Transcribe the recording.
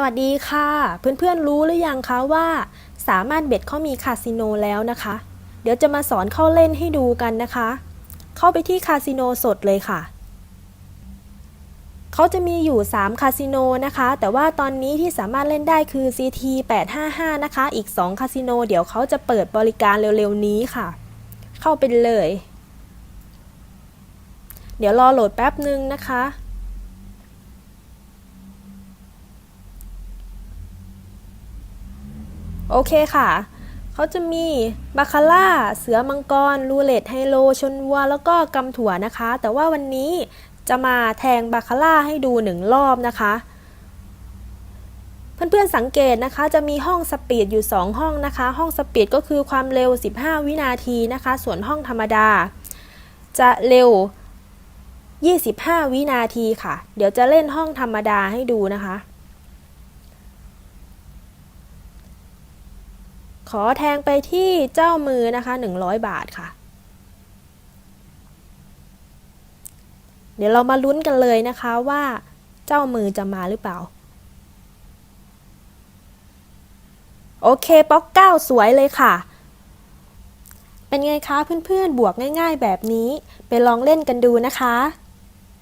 สวัสดีค่ะ เพื่อนๆรู้หรือยังคะว่า สามารถเบ็ดเขามีคาสิโนแล้วนะคะ เดี๋ยวจะมาสอนเข้าเล่นให้ดูกันนะคะ เข้าไปที่คาสิโนสดเลยค่ะ เขาจะมีอยู่ 3 คาสิโนนะคะ แต่ว่าตอนนี้ที่สามารถเล่นได้คือ CT 855 นะคะ อีก 2 คาสิโน เดี๋ยวเขาจะเปิดบริการเร็วๆนี้ค่ะ เข้าไปเลย เดี๋ยวรอโหลดแป๊บนึงนะคะ โอเคค่ะ เขาจะมีบาคาร่า เสือมังกร รูเลตไฮโล ชนวัว แล้วก็กำถั่วนะคะ แต่ว่าวันนี้จะมาแทงบาคาร่าให้ดูหนึ่งรอบนะคะ เพื่อนๆสังเกตนะคะ จะมีห้องสปีดอยู่ 2 ห้องนะคะ ห้องสปีดก็คือความเร็ว 15 วินาทีนะคะ ส่วนห้องธรรมดา จะเร็ว 25 วินาทีค่ะ เดี๋ยวจะเล่นห้องธรรมดาให้ดูนะคะ ขอแทงไปที่เจ้ามือนะคะ 100 บาทค่ะ เดี๋ยวเรามาลุ้นกันเลยนะคะว่าเจ้ามือจะมาหรือเปล่า โอเคป๊อกเก้าสวยเลยค่ะ เป็นไงคะเพื่อนๆบวกง่าย ๆ แบบนี้ ไปลองเล่นกันดูนะคะ